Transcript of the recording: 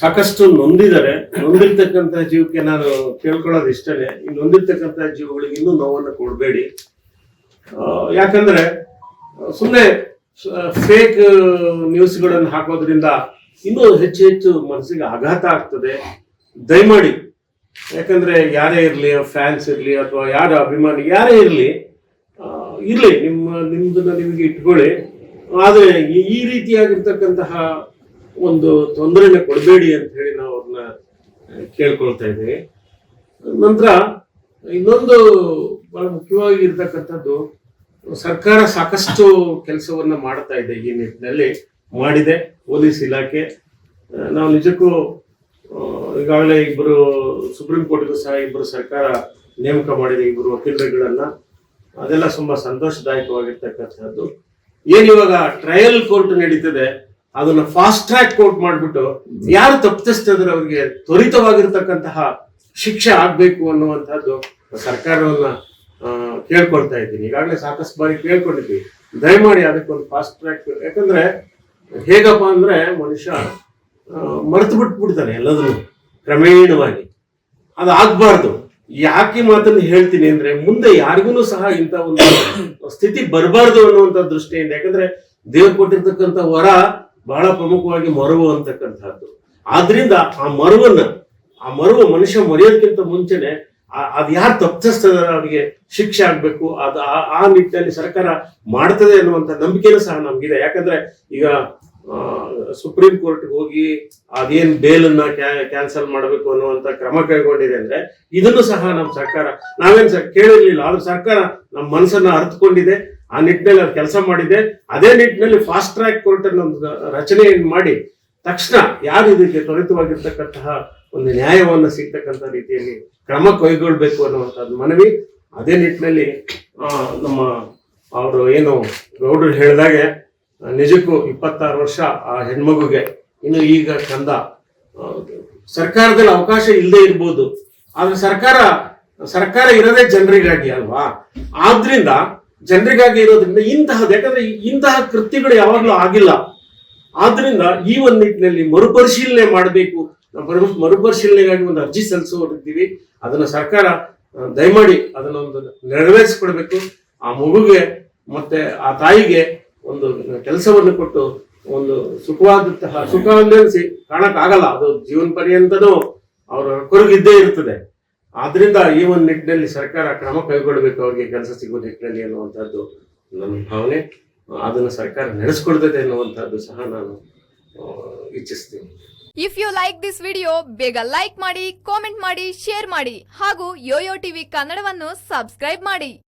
ಸಾಕಷ್ಟು ನೊಂದಿದ್ದಾರೆ. ನೊಂದಿರ್ತಕ್ಕಂಥ ಜೀವಕ್ಕೆ ನಾನು ಕೇಳ್ಕೊಳ್ಳೋದು ಇಷ್ಟನೇ. ಈ ನೊಂದಿರ್ತಕ್ಕಂಥ ಜೀವಗಳಿಗೆ ಇನ್ನೂ ನೋವನ್ನು ಕೊಡಬೇಡಿ. ಯಾಕಂದ್ರೆ ಸುಮ್ಮನೆ ಫೇಕ್ ನ್ಯೂಸ್ಗಳನ್ನು ಹಾಕೋದ್ರಿಂದ ಇನ್ನೂ ಹೆಚ್ಚು ಹೆಚ್ಚು ಮನಸ್ಸಿಗೆ ಆಘಾತ ಆಗ್ತದೆ. ದಯಮಾಡಿ. ಯಾಕಂದ್ರೆ, ಯಾರೇ ಇರಲಿ ಫ್ಯಾನ್ಸ್ ಇರಲಿ, ಅಥವಾ ಯಾರ ಅಭಿಮಾನಿ, ಯಾರೇ ಇರಲಿ ಇರಲಿ, ನಿಮ್ಮ, ನಿಮ್ದನ್ನ ನಿಮಗೆ ಇಟ್ಕೊಳ್ಳಿ. ಆದರೆ, ಈ ರೀತಿಯಾಗಿರ್ತಕ್ಕಂತಹ ಒಂದು ತೊಂದರೆನ ಕೊಡಬೇಡಿ ಅಂತ ಹೇಳಿ ನಾವು ಅವ್ರನ್ನ ಕೇಳ್ಕೊಳ್ತಾ ಇದ್ದೀವಿ. ನಂತರ ಇನ್ನೊಂದು ಬಹಳ ಮುಖ್ಯವಾಗಿ ಇರ್ತಕ್ಕಂಥದ್ದು, ಸರ್ಕಾರ ಸಾಕಷ್ಟು ಕೆಲಸವನ್ನ ಮಾಡ್ತಾ ಇದೆ ಈ ನಿಟ್ಟಿನಲ್ಲಿ, ಮಾಡಿದೆ, ಪೊಲೀಸ್ ಇಲಾಖೆ. ನಾವು ನಿಜಕ್ಕೂ ಈಗಾಗಲೇ ಇಬ್ಬರು ಸುಪ್ರೀಂ ಕೋರ್ಟ್ಗೂ ಸಹ ಇಬ್ಬರು ಸರ್ಕಾರ ನೇಮಕ ಮಾಡಿದೆ ಇಬ್ಬರು ವಕೀಲರುಗಳನ್ನ. ಅದೆಲ್ಲ ತುಂಬಾ ಸಂತೋಷದಾಯಕವಾಗಿರ್ತಕ್ಕಂಥದ್ದು. ಏನ್ ಇವಾಗ ಟ್ರಯಲ್ ಕೋರ್ಟ್ ನಡೀತದೆ ಅದನ್ನ ಫಾಸ್ಟ್ ಟ್ರ್ಯಾಕ್ ಕೋರ್ಟ್ ಮಾಡಿಬಿಟ್ಟು ಯಾರು ತಪ್ಪಿಸ್ತಿದ್ರೆ ಅವ್ರಿಗೆ ತ್ವರಿತವಾಗಿರ್ತಕ್ಕಂತಹ ಶಿಕ್ಷೆ ಆಗ್ಬೇಕು ಅನ್ನುವಂಥದ್ದು ಸರ್ಕಾರವನ್ನ ಕೇಳ್ಕೊಳ್ತಾ ಇದ್ದೀನಿ. ಈಗಾಗಲೇ ಸಾಕಷ್ಟು ಬಾರಿ ಕೇಳ್ಕೊಂಡಿದ್ವಿ. ದಯಮಾಡಿ ಅದಕ್ಕೊಂದು ಫಾಸ್ಟ್ ಟ್ರ್ಯಾಕ್ ಯಾಕಂದ್ರೆ ಹೇಗಪ್ಪ ಅಂದ್ರೆ ಮನುಷ್ಯ ಮರೆತು ಬಿಟ್ಬಿಡ್ತಾನೆ ಎಲ್ಲದನ್ನು ಕ್ರಮೇಣವಾಗಿ. ಅದು ಆಗ್ಬಾರ್ದು ಯಾಕೆ ಮಾತನ್ನು ಹೇಳ್ತೀನಿ ಅಂದ್ರೆ ಮುಂದೆ ಯಾರಿಗೂ ಸಹ ಇಂಥ ಒಂದು ಸ್ಥಿತಿ ಬರಬಾರ್ದು ಅನ್ನುವಂಥ ದೃಷ್ಟಿಯಿಂದ. ಯಾಕಂದ್ರೆ ದೇವ್ರು ಕೊಟ್ಟಿರ್ತಕ್ಕಂಥ ವರ ಬಹಳ ಪ್ರಮುಖವಾಗಿ ಮರುವು ಅಂತಕ್ಕಂಥದ್ದು. ಆದ್ರಿಂದ ಆ ಮರವನ್ನ, ಆ ಮರವು ಮನುಷ್ಯ ಮರೆಯೋದಕ್ಕಿಂತ ಮುಂಚೆನೆ ಅದ್ ಯಾರು ತಪ್ಪಿಸ್ತದ ಅವರಿಗೆ ಶಿಕ್ಷೆ ಆಗ್ಬೇಕು, ಅದು ಆ- ನಿಟ್ಟಿನಲ್ಲಿ ಸರ್ಕಾರ ಮಾಡ್ತದೆ ಅನ್ನುವಂಥ ನಂಬಿಕೆನೂ ಸಹ ನಮ್ಗಿದೆ. ಯಾಕಂದ್ರೆ ಈಗ ಸುಪ್ರೀಂ ಕೋರ್ಟ್ ಹೋಗಿ ಅದೇನ್ ಬೇಲನ್ನ ಕ್ಯಾನ್ಸಲ್ ಮಾಡಬೇಕು ಅನ್ನುವಂತ ಕ್ರಮ ಕೈಗೊಂಡಿದೆ ಅಂದ್ರೆ ಇದನ್ನು ಸಹ ನಮ್ಮ ಸರ್ಕಾರ, ನಾವೇನ್ ಸರ್ ಕೇಳಿರ್ಲಿಲ್ಲ, ಆದ್ರೆ ಸರ್ಕಾರ ನಮ್ಮ ಮನಸ್ಸನ್ನ ಅರ್ಥಕೊಂಡಿದೆ ಆ ನಿಟ್ಟಿನಲ್ಲಿ ಅವ್ರು ಕೆಲಸ ಮಾಡಿದೆ ಅದೇ ನಿಟ್ಟಿನಲ್ಲಿ ಫಾಸ್ಟ್ ಟ್ರ್ಯಾಕ್ ಕೋರ್ಟ್ ಒಂದು ರಚನೆಯನ್ನು ಮಾಡಿ ತಕ್ಷಣ ಯಾರು ಇದಕ್ಕೆ ತ್ವರಿತವಾಗಿರ್ತಕ್ಕಂತಹ ಒಂದು ನ್ಯಾಯವನ್ನು ಸಿಗ್ತಕ್ಕಂಥ ರೀತಿಯಲ್ಲಿ ಕ್ರಮ ಕೈಗೊಳ್ಬೇಕು ಅನ್ನುವಂಥದ್ದು ಮನವಿ. ಅದೇ ನಿಟ್ಟಿನಲ್ಲಿ ನಮ್ಮ ಅವರು ಏನು ಗೌಡರು ಹೇಳಿದಾಗೆ ನಿಜಕ್ಕೂ ಇಪ್ಪತ್ತಾರು ವರ್ಷ ಆ ಹೆಣ್ಮಗುಗೆ ಇನ್ನು ಈಗ ಕಂದ. ಸರ್ಕಾರದಲ್ಲಿ ಅವಕಾಶ ಇಲ್ಲದೆ ಇರ್ಬೋದು. ಆದ್ರೆ ಸರ್ಕಾರ ಸರ್ಕಾರ ಇರದೇ ಜನರಿಗಾಗಿ ಅಲ್ವಾ? ಆದ್ರಿಂದ ಜನರಿಗಾಗಿ ಇರೋದ್ರಿಂದ ಇಂತಹದ್ದು, ಯಾಕಂದ್ರೆ ಇಂತಹ ಕೃತ್ಯಗಳು ಯಾವಾಗ್ಲೂ ಆಗಿಲ್ಲ. ಆದ್ರಿಂದ ಈ ಒಂದು ನಿಟ್ಟಿನಲ್ಲಿ ಮರುಪರಿಶೀಲನೆ ಮಾಡಬೇಕು. ನಾವು ಮರು- ಮರುಪರಿಶೀಲನೆಗಾಗಿ ಒಂದು ಅರ್ಜಿ ಸಲ್ಲಿಸೋರಿದ್ದೀವಿ ಅದನ್ನ ಸರ್ಕಾರ ದಯಮಾಡಿ ಅದನ್ನ ಒಂದು ನೆರವೇರಿಸಿಕೊಡ್ಬೇಕು. ಆ ಮಗುಗೆ ಮತ್ತೆ ಆ ತಾಯಿಗೆ ಒಂದು ಕೆಲಸವನ್ನು ಕೊಟ್ಟು ಒಂದು ಸುಖವಾದಂತಹ ಸುಖ ಕಾಣಕ್ಕಾಗಲ್ಲ. ಅದು ಜೀವನ ಪರ್ಯಂತನೂ ಅವರ ಕೊರಗಿದ್ದೇ ಇರ್ತದೆ. ಆದ್ರಿಂದ ಈ ಒಂದು ನಿಟ್ಟಿನಲ್ಲಿ ಸರ್ಕಾರ ಕ್ರಮ ಕೈಗೊಳ್ಳಬೇಕು, ಅವ್ರಿಗೆ ಕೆಲಸ ಸಿಗುವ ನಿಟ್ಟಿನಲ್ಲಿ ಅನ್ನುವಂಥದ್ದು ನನ್ನ ಭಾವನೆ. ಅದನ್ನು ಸರ್ಕಾರ ನಡೆಸ್ಕೊಡ್ತದೆ ಅನ್ನುವಂಥದ್ದು ಸಹ ನಾನು ಇಚ್ಛಿಸ್ತೀನಿ. If you like this video ಬೇಗ ಲೈಕ್ ಮಾಡಿ ಕಾಮೆಂಟ್ ಮಾಡಿ ಶೇರ್ ಮಾಡಿ ಹಾಗೂ ಯೋಯೋ ಟಿವಿ ಕನ್ನಡವನ್ನು ಸಬ್ಸ್ಕ್ರೈಬ್ ಮಾಡಿ.